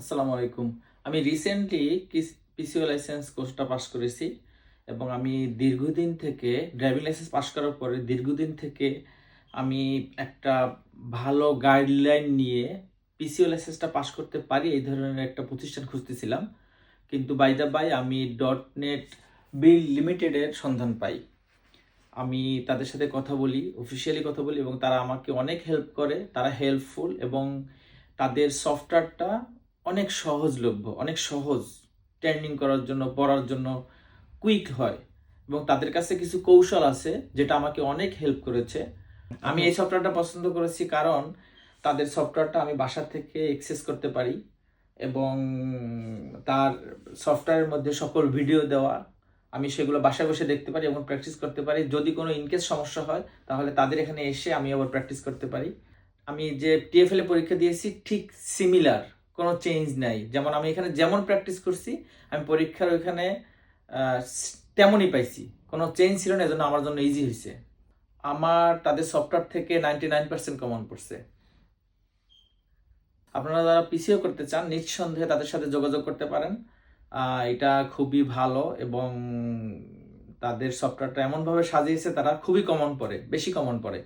আসসালামু আলাইকুম। আমি রিসেন্টলি পিসিও লাইসেন্স কোর্সটা পাশ করেছি এবং আমি দীর্ঘদিন থেকে ড্রাইভিং লাইসেন্স পাশ করার পরে দীর্ঘদিন থেকে আমি একটা ভালো গাইডলাইন নিয়ে পিসিও লাইসেন্সটা পাশ করতে পারি এই ধরনের একটা প্রতিষ্ঠান খুঁজতেছিলাম। কিন্তু বাই দ্য বাই আমি. ডট নেট বিল লিমিটেডের সন্ধান পাই। আমি তাদের সাথে কথা বলি অফিসিয়ালি কথা বলি এবং তারা আমাকে অনেক হেল্প করে, তারা হেল্পফুল এবং তাদের সফটওয়্যারটা অনেক সহজলভ্য, অনেক সহজ ট্রেন্ডিং করার জন্য, পড়ার জন্য কুইক হয় এবং তাদের কাছে কিছু কৌশল আছে যেটা আমাকে অনেক হেল্প করেছে। আমি এই সফটওয়্যারটা পছন্দ করেছি কারণ তাদের সফটওয়্যারটা আমি বাসা থেকে অ্যাক্সেস করতে পারি এবং তার সফটওয়্যারের মধ্যে সকল ভিডিও দেওয়া আমি সেগুলো বাসায় বসে দেখতে পারি এবং প্র্যাকটিস করতে পারি। যদি কোনো ইনকেস সমস্যা হয়, তাহলে তাদের এখানে এসে আমি আবার প্র্যাকটিস করতে পারি। আমি যে টিএফএল পরীক্ষা দিয়েছি, ঠিক সিমিলার কোনো চেঞ্জ নাই। যেমন আমি এখানে যেমন প্র্যাকটিস করছি, আমি পরীক্ষার ওইখানে তেমনই পাইছি। কোনো চেঞ্জ ছিল না, এজন্য আমার জন্য ইজি হয়েছে আমার, তাদের সফটওয়্যার থেকে নাইনটি নাইন পার্সেন্ট কমন পড়ছে। আপনারা যারা পিসিও করতে চান, নিঃসন্দেহে তাদের সাথে যোগাযোগ করতে পারেন। এটা খুবই ভালো এবং তাদের সফটওয়্যারটা এমনভাবে সাজিয়েছে, তারা খুবই কমন পড়ে, বেশি কমন পড়ে।